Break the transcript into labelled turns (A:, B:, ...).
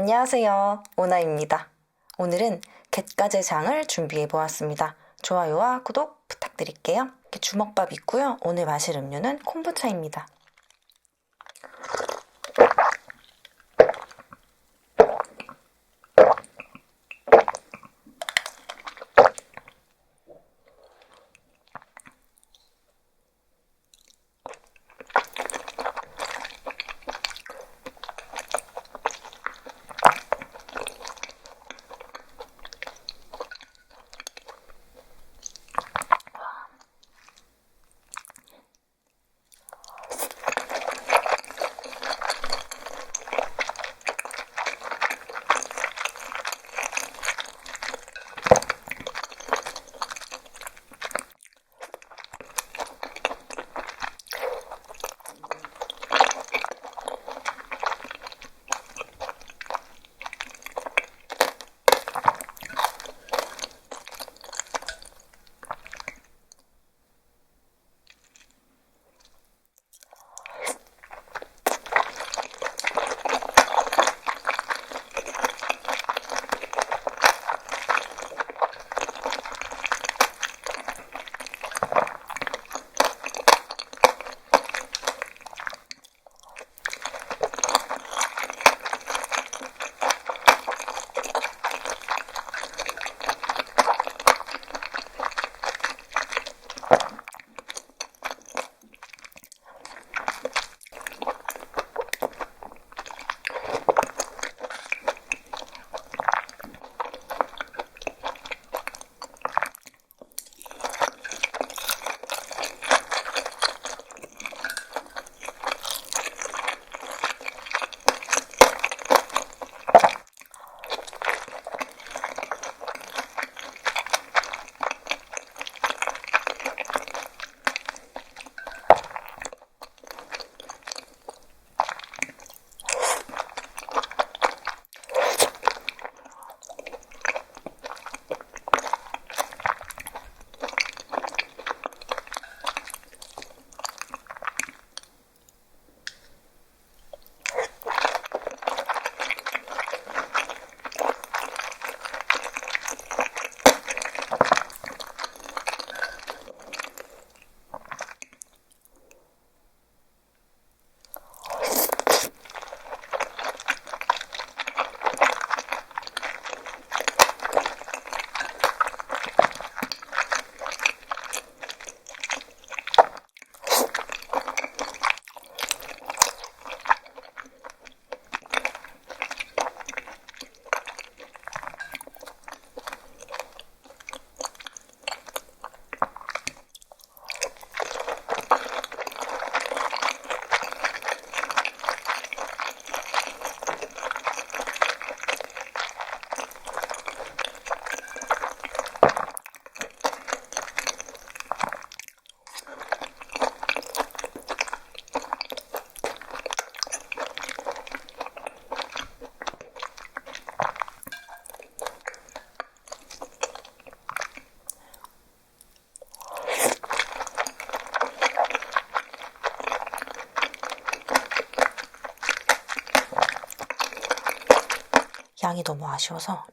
A: 안녕하세요. 오나입니다. 오늘은 갯가재 장을 준비해 보았습니다. 좋아요와 구독 부탁드릴게요. 이렇게 주먹밥 있고요. 오늘 마실 음료는 콤부차입니다. 양이 너무 아쉬워서